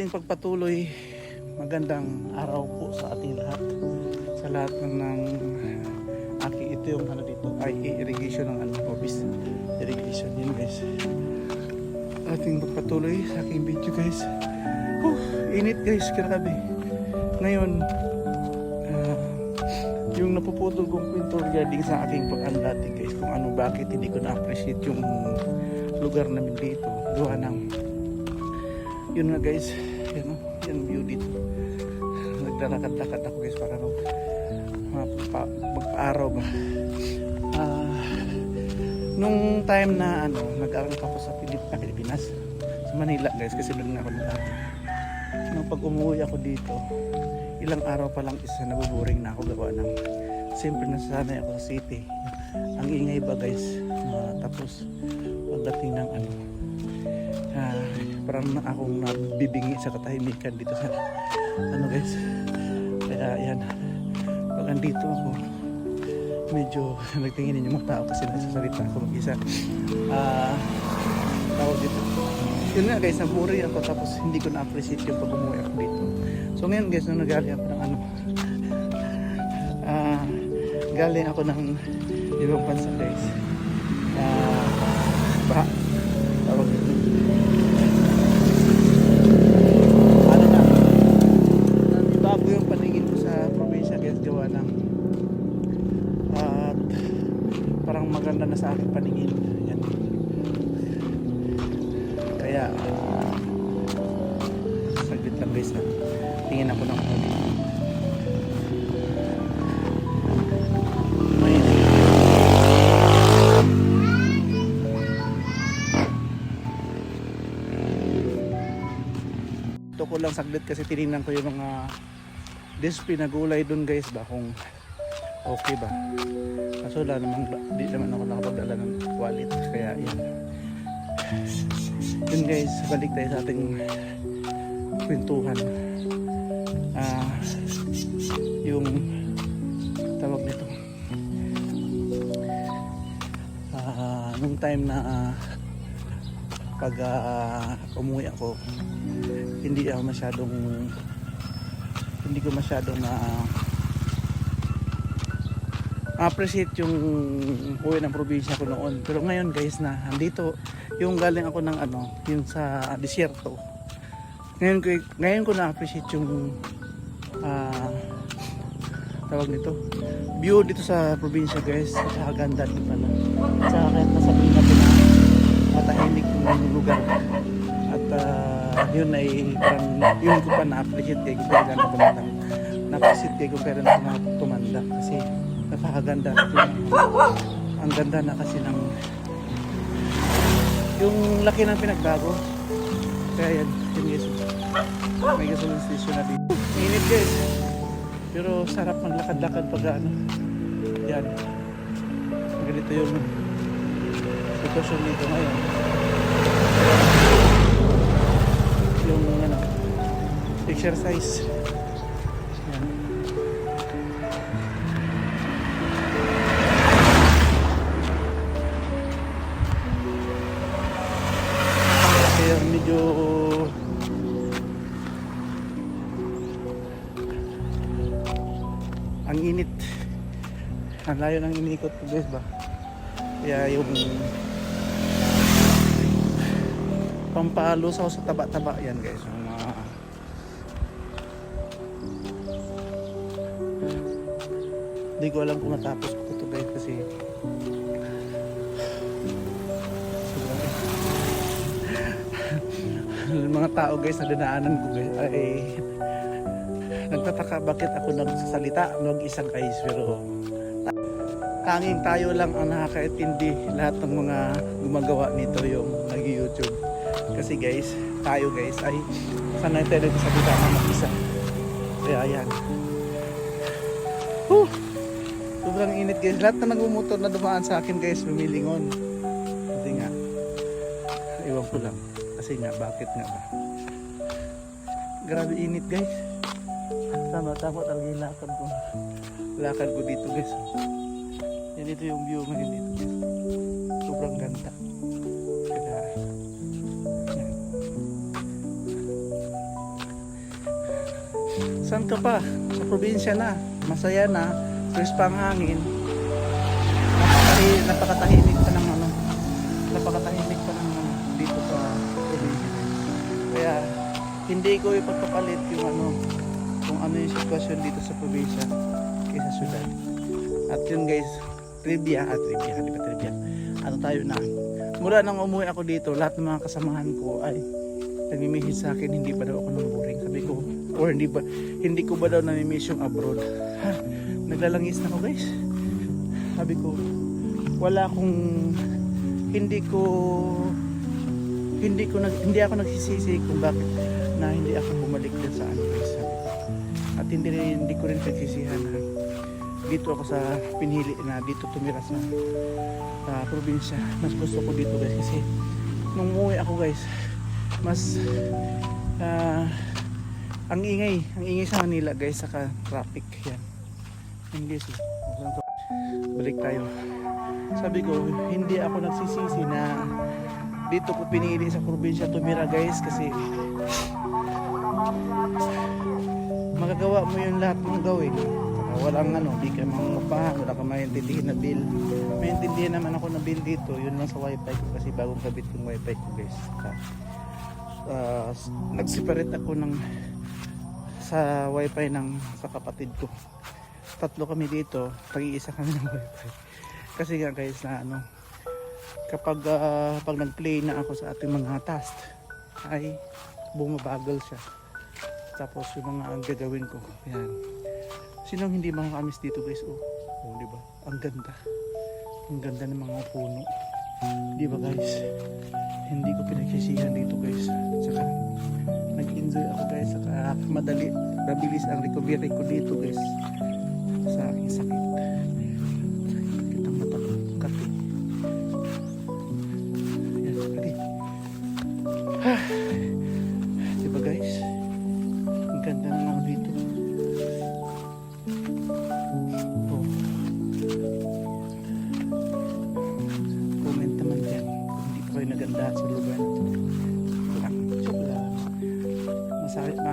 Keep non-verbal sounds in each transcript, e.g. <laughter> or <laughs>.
ating pagpatuloy, magandang araw po sa ating lahat. Sa lahat ng, ng aking ito yung ano dito ay irrigation ng ano office irrigation yun guys. Ating pagpatuloy sa aking video guys. Oh, init guys, grabe. Ngayon, ah, yung napuputol kong kwento regarding sa aking pag-andati guys kung ano bakit hindi ko na-appreciate yung lugar namin dito gawa ng yun nga guys naglalakad-lakad ako guys para mag magpa, magpa-araw ba. Ah, nung time na ano nag-aral ako sa ah, Pilipinas sa Manila guys kasi doon nga ako nag nung pag umuwi ako dito ilang araw pa lang isa nabuboring na ako gawa ng siyempre nasanay ako sa city. Ang ingay ba guys Ah, tapos pagdating ng ano ah, parang na akong nabibingi sa katahimikan dito sa ano guys pag andito ako. Medyo <laughs> nagtingin yung mga tao kasi nagsasalita ako mag-isa. Ah tawag dito. Yun nga guys naburi ako tapos hindi ko na-appreciate yung pag umuwi ako dito. So ngayon guys nung nagaling ako ng ano <laughs> ah galing ako ng ibang bansa guys lang saglit kasi tinignan ko yung mga display na gulay dun guys ba kung okay ba. Kaso wala namang, di naman ako nakapagdala ng wallet kaya yan. Yun guys, balik tayo sa ating kwentuhan. Ah, yung tawag nito. Ah, nung time na ah, pag ah, umuwi ako hindi ako masyadong hindi ko masyadong na appreciate yung uwi ng probinsya ko noon. Pero ngayon guys na andito yung galing ako ng ano yung sa disyerto. Ngayon ko ngayon ko na appreciate yung ah tawag nito view dito sa probinsya guys. Sa ganda dito pala. Sa kahit nasabihin na yung lugar. At ah, yun ay parang yun ko pa na-appreciate kay kailan ako natang na-appreciate kay ako na tumanda kasi napakaganda. Ang ganda na kasi ng yung laki ng pinagbago. Kaya yan yun guys may gasoline station na dito init guys. Pero sarap maglakad-lakad pag ano yan. Ganito yung sitwasyon dito ngayon yung ano exercise yan kaya ang init. Ang layo ng inikot ko guys ba? Kaya yung pampalusaw sa taba-taba yan guys. Yung mga hindi ko alam kung matapos ko to guys kasi <laughs> mga tao guys na dinaanan ko guys ay nagtataka bakit ako nagsasalita mag isang guys pero tanging tayo lang ang nakakaintindi lahat ng mga gumagawa nito yung nag-YouTube kasi guys tayo guys ay sanay tayo nagsasalita ng mag-isa kaya yan Whew! sobrang init guys. Lahat na nagmumotor na dumaan sa akin guys lumilingon. Kasi nga. Iwan ko lang. Kasi nga bakit nga ba? Grabe init guys. Tama tama talaga yung lakad ko. Lakad ko dito guys. Yan dito yung view ngayon dito guys Saan ka pa? Sa probinsya na. Masaya na. Fresh pa ang hangin. Napakatahi- napakatahimik pa ng ano. Napakatahimik pa ng ano dito sa probinsya. Kaya hindi ko ipagpapalit yung ano kung ano yung sitwasyon dito sa probinsya kaysa syudad. At yun guys, trivia, at trivia, di ba trivia? Ano tayo na? Mula nang umuwi ako dito, lahat ng mga kasamahan ko ay nagmimihit sa akin, hindi pa daw ako nang boring. Sabi ko, or hindi ba, hindi ko ba daw namimiss yung abroad? Ha, naglalangis na ako guys. Sabi ko, wala akong, hindi ko, hindi ko nag, hindi ako nagsisisi kung bakit na hindi ako bumalik din sa ano. At hindi, rin- hindi ko rin pagsisihan na dito ako sa pinili na dito tumira sa sa probinsya. Mas gusto ko dito guys kasi nung umuwi ako guys, mas ah, ang ingay, ang ingay sa Manila guys saka traffic yan. Oh. Saan to? balik tayo. Sabi ko, hindi ako nagsisisi na dito ko pinili sa probinsya tumira guys kasi magagawa mo yung lahat ng gawin Saka walang ano, di ka mamapahan, wala ka maintindihan na bill maintindihan naman ako na bill dito yun lang sa wifi ko kasi bagong kabit yung wifi ko guys Saka, s- nag-separate ako ng sa wifi ng sa kapatid ko. Tatlo kami dito tag-iisa kami ng wifi. Kasi nga guys na ano kapag ah, pag nag-play na ako sa ating mga task ay bumabagal siya. Tapos yung mga ang gagawin ko yan sinong hindi makakamis dito guys? Oh, oh di ba? Ang ganda. Ang ganda ng mga puno. Di ba guys? Hindi ko pinagsisihan dito guys. Saka nag-enjoy ako guys saka madali mabilis ang recovery ko dito guys sa aking sakit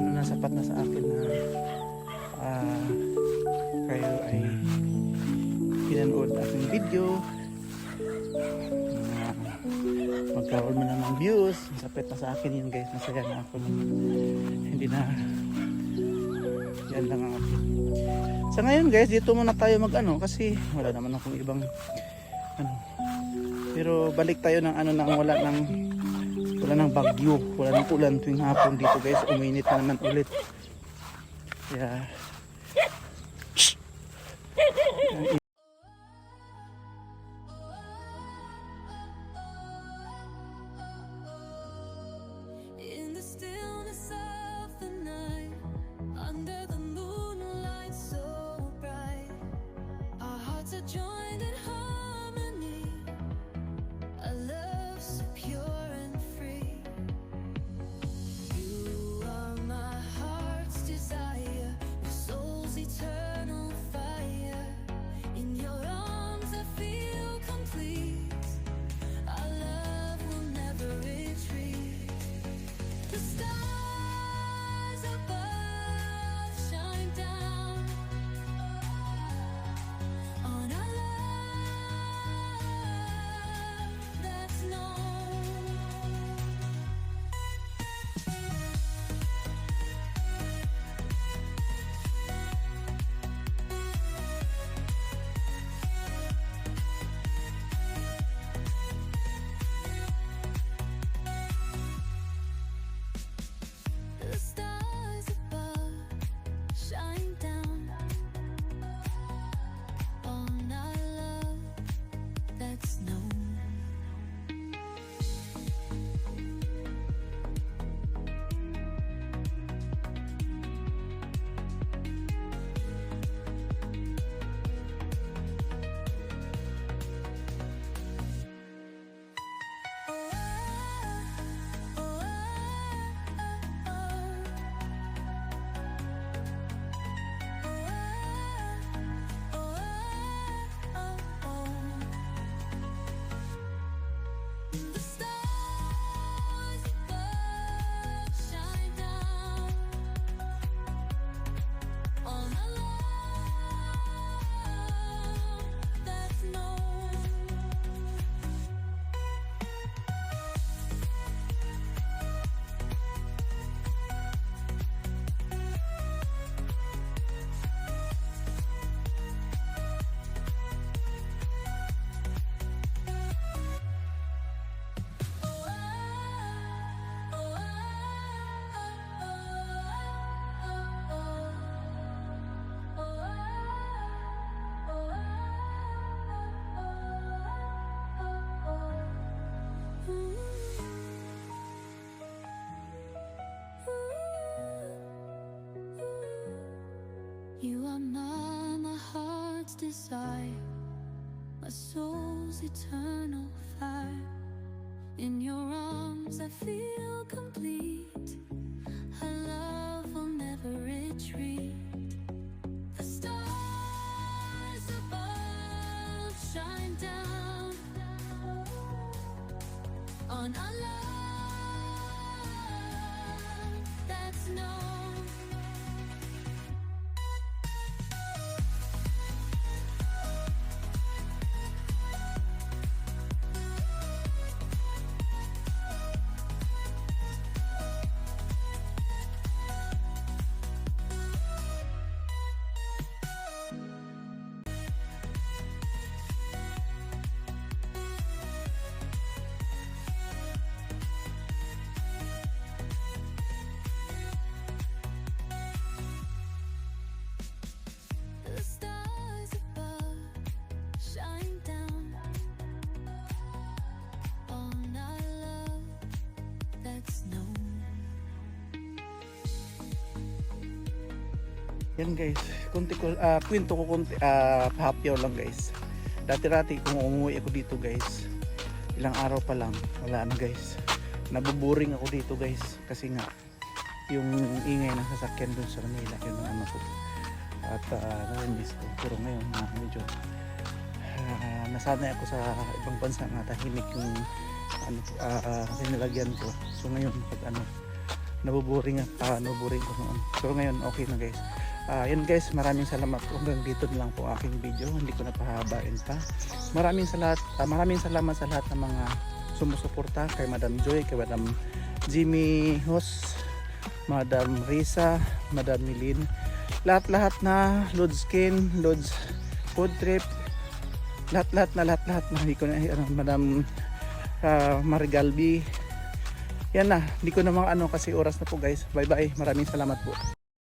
ano na sapat na sa akin na ah, kayo ay pinanood aking video. Na magkaroon mo na ng views. Sapit na sa akin yun guys. Masaya na ako nung hindi na yan lang ang akin. Sa ngayon guys dito muna tayo mag ano kasi wala naman akong ibang ano. Pero balik tayo ng ano nang wala ng wala ng bagyo. Wala ng ulan. Tuwing hapon dito guys uminit na naman ulit. Kaya In your arms, I feel complete. Love will never retreat. The stars above shine down on a love Yan guys, kunti ko, ah, kwento ko kunti, ah, pahapyaw lang guys. Dati-dati kung umuwi ako dito guys, ilang araw pa lang, wala na guys. Nabuboring ako dito guys, kasi nga, yung ingay ng sasakyan dun sa Manila, yun ang ano ko. At uh, namiss ko. Pero ngayon, ah, medyo, ah, nasanay ako sa ibang bansa na tahimik yung ano, ah, ah, pinalagyan ko. So ngayon, pag ano, nabuboring, ah, nabuboring ko noon. Pero ngayon, okay na guys. Ah, yun guys, maraming salamat po. Hanggang dito na lang po aking video. Hindi ko na pahabain pa. Maraming salamat, ah, maraming salamat sa lahat ng mga sumusuporta kay Madam Joy, kay Madam Jimmy Hos, Madam Risa, Madam Milin. Lahat-lahat na Lods Skin, Lods Food Trip, lahat-lahat na lahat-lahat na hindi ko na ano, Madam ah, Marigalbi. Yan na, hindi ko na mga ano kasi oras na po guys. Bye bye. Maraming salamat po.